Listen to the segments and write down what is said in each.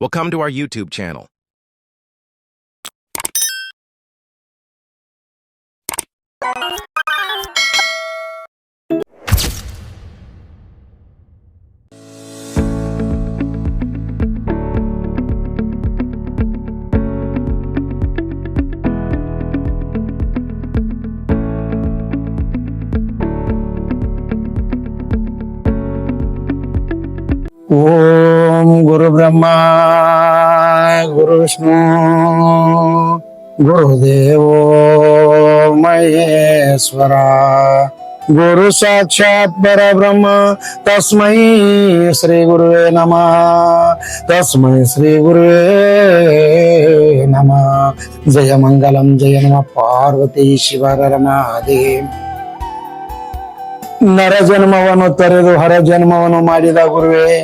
will come to our YouTube channel. ಓಂ ಗುರು ಬ್ರಹ್ಮ ಗುರು ವಿಷ್ಣು ಗುರುದೇವೋ ಮಹೇಶ್ವರ ಗುರು ಸಾಕ್ಷಾತ್ ಪರಬ್ರಹ್ಮ ತಸ್ಮೈ ಶ್ರೀ ಗುರುವೇ ನಮಃ ತಸ್ಮೈ ಶ್ರೀ ಗುರುವೇ ನಮಃ ಜಯ ಮಂಗಲಂ ಜಯ ನಮ ಪಾರ್ವತಿ ಶಿವರ ಮಹಾದೇವ್ ನರ ಜನ್ಮವನ್ನು ತೊರೆದು ಹರ ಜನ್ಮವನ್ನು ಮಾಡಿದ ಗುರುವೇ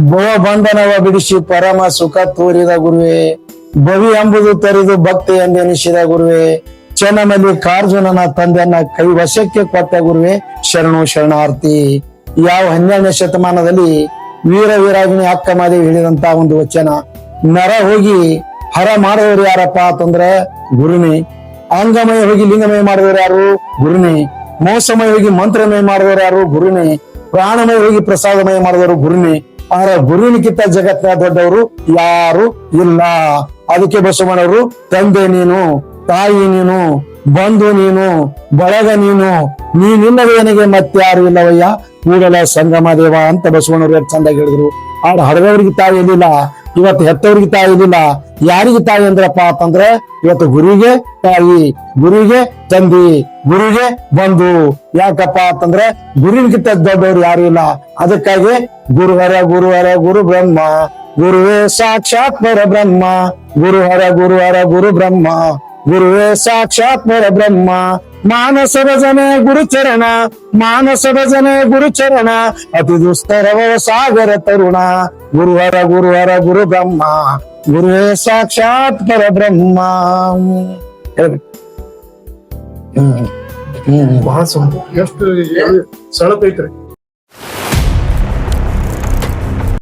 ಭವ ಬಂಧನವ ಬಿಡಿಸಿ ಪರಮ ಸುಖ ತೋರಿದ ಗುರುವೇ. ಭವಿ ಎಂಬುದು ತರಿದು ಭಕ್ತಿ ಎಂದೆನಿಸಿದ ಗುರುವೇ. ಚನ್ನಮಲ್ಲಿಕಾರ್ಜುನನ ತಂದೆಯನ್ನ ಕೈ ವಶಕ್ಕೆ ಕೊಟ್ಟ ಗುರುವೇ. ಶರಣು ಶರಣಾರ್ಥಿ. ಯಾವ ಹನ್ನೆರಡನೇ ಶತಮಾನದಲ್ಲಿ ವೀರ ವೀರಾಗಿನಿ ಅಕ್ಕ ಮಾದೇವಿ ಹೇಳಿದಂತ ಒಂದು ವಚನ. ನರ ಹೋಗಿ ಹರ ಮಾಡಿದವರು ಯಾರಪ್ಪ ಅಂತಂದ್ರ ಗುರುನೇ. ಅಂಗಮಯ ಹೋಗಿ ಲಿಂಗಮಯ ಮಾಡಿದವರು ಯಾರು? ಗುರುನೇ. ಮೋಸಮಯ ಹೋಗಿ ಮಂತ್ರಮಯ ಮಾಡಿದವರು ಯಾರು? ಗುರುನೇ. ಪ್ರಾಣಮಯ ಹೋಗಿ ಪ್ರಸಾದಮಯ ಮಾಡಿದವರು ಗುರುನೇ. ಆದ್ರೆ ಗುರುವಿನಕ್ಕಿಂತ ಜಗತ್ತಿನ ದೊಡ್ಡವರು ಯಾರು ಇಲ್ಲ. ಅದಕ್ಕೆ ಬಸವಣ್ಣವರು, ತಂದೆ ನೀನು, ತಾಯಿ ನೀನು, ಬಂಧು ನೀನು, ಬಳಗ ನೀನು ನೀನಿಲ್ಲದೆ ನನಗೆ ಮತ್ತಾರು ಇಲ್ಲವಯ್ಯ? ಕೂಡಲ ಸಂಗಮ ದೇವ ಅಂತ ಬಸವಣ್ಣವರು ಚಂದಾಗಿ ಹೇಳಿದ್ರು. ಆಡ ಹಡದವ್ರಿಗೆ ತಾಯಿ ಇರಲಿಲ್ಲ, ಇವತ್ತು ಹೆತ್ತವ್ರಿಗೆ ತಾಯಿ ಇರಲಿಲ್ಲ. ಯಾರಿಗೆ ತಾಯಿ ಅಂದ್ರಪ್ಪ ಅಂತಂದ್ರೆ ಇವತ್ತು ಗುರುವಿಗೆ ತಾಯಿ ಗುರುವಿಗೆ ತಂದಿ. ಗುರುವಿಗೆ ಬಂಧು ಯಾಕಪ್ಪ ಅಂತಂದ್ರೆ ಗುರುವಿನಕ್ಕಿಂತ ದೊಡ್ಡವ್ರು ಯಾರು ಇಲ್ಲ ಅದಕ್ಕಾಗಿ ಗುರುಹರ ಗುರುಹರ ಗುರು ಬ್ರಹ್ಮ ಗುರುವೇ ಸಾಕ್ಷಾತ್ ಪರ ಬ್ರಹ್ಮ ಗುರುಹರ ಗುರುಹರ ಗುರು ಬ್ರಹ್ಮ ಗುರುವೇ ಸಾಕ್ಷಾತ್ ಪರ ಬ್ರಹ್ಮ ಮಾನಸ ಭಜನೆ ಗುರುಚರಣ ಮಾನಸ ಭಜನೆ ಗುರುಚರಣ ಅತಿ ದುಸ್ತರವ ಸಾಗರ ತರುಣ ಗುರುಹರ ಗುರುಹರ ಗುರು ಬ್ರಹ್ಮ ಗುರುವೇ ಸಾಕ್ಷಾತ್ ಪರ ಬ್ರಹ್ಮ ಹೇಳ್ಬೇಕು. ಹ್ಮ್ ಹ್ಮ್ ಬಹಳ ಸಂಭವ ಎಷ್ಟು ಸಳತ್ ಐತ್ರಿ